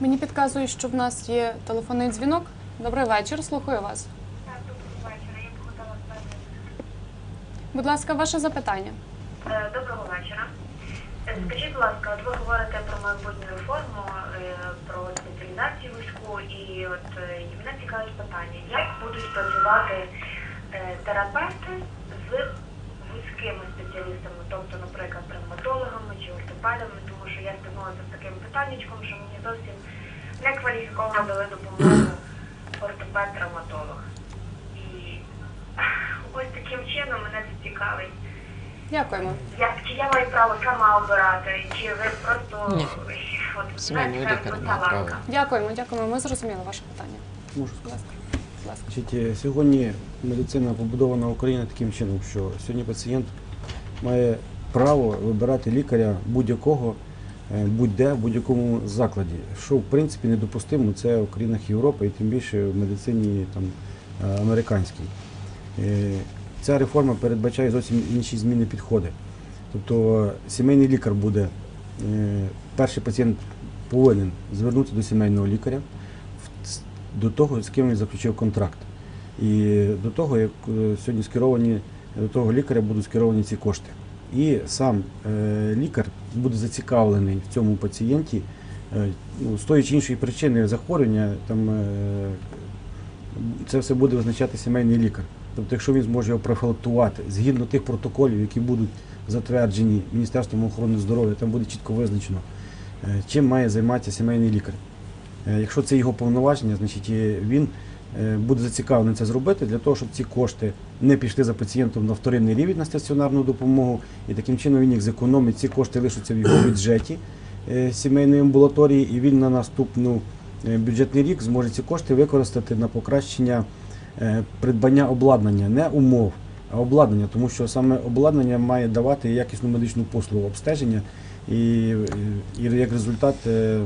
Мені підказують, що в нас є телефонний дзвінок. Добрий вечір, слухаю вас. Так, доброго вечора. Я б хотіла сказати. Будь ласка, ваше запитання. Е, Доброго вечора. Е, Скажіть, будь ласка, от ви говорите про майбутню реформу, е, про спеціалізацію вузьку, і от мене цікавить питання, як будуть працювати терапевти з вузькими спеціалістами, тобто, наприклад, травматологами чи ортопедами, я стикнулася з таким питаннячком, що мені зовсім не кваліфіковано дали допомогу ортопед-травматолог. І ось таким чином мене це цікавить. Дякуємо. Як чи я маю право сама обирати, чи ви просто Ні. от Сімейний знаєте, лікар має право. Дякуємо, дякуємо. Ми зрозуміли ваше питання. Можу Будь сказати. ласка. Будь ласка. Значить, е, сьогодні медицина побудована в Україні таким чином, що сьогодні пацієнт має право вибирати лікаря будь-якого, будь-де, в будь-якому закладі. Що в принципі недопустимо, це в країнах Європи і тим більше в медицині там, е, американській. Е, Ця реформа передбачає зовсім інші зміни підходи. Тобто сімейний лікар буде, е, перший пацієнт повинен звернутися до сімейного лікаря до того, з ким він заключив контракт. І до того, як е, сьогодні скеровані, до того лікаря будуть скеровані ці кошти. І сам е, лікар буде зацікавлений в цьому пацієнті е, ну, з тої чи іншої причини захворювання, там, е, це все буде визначати сімейний лікар. Тобто, якщо він зможе його профілактувати згідно тих протоколів, які будуть затверджені Міністерством охорони здоров'я, там буде чітко визначено, чим має займатися сімейний лікар. Якщо це його повноваження, значить він буде зацікавлений це зробити для того, щоб ці кошти не пішли за пацієнтом на вторинний рівень на стаціонарну допомогу, і таким чином він їх зекономить. Ці кошти лишаться в його бюджеті е, сімейної амбулаторії, і він на наступну е, бюджетний рік зможе ці кошти використати на покращення е, придбання обладнання, не умов, а обладнання, тому що саме обладнання має давати якісну медичну послугу обстеження і, і як результат е,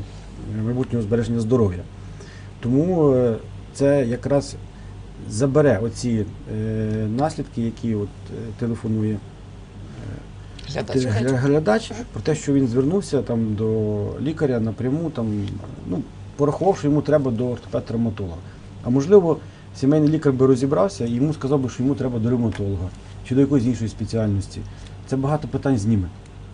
майбутнього збереження здоров'я. Тому е, це якраз забере оці е, наслідки, які от, е, телефонує Глядач. Гля- глядач про те, що він звернувся там до лікаря напряму, там, ну, порахував, що йому треба до ортопед-травматолога. А можливо, сімейний лікар би розібрався і йому сказав би, що йому треба до ревматолога чи до якоїсь іншої спеціальності. Це багато питань зніме.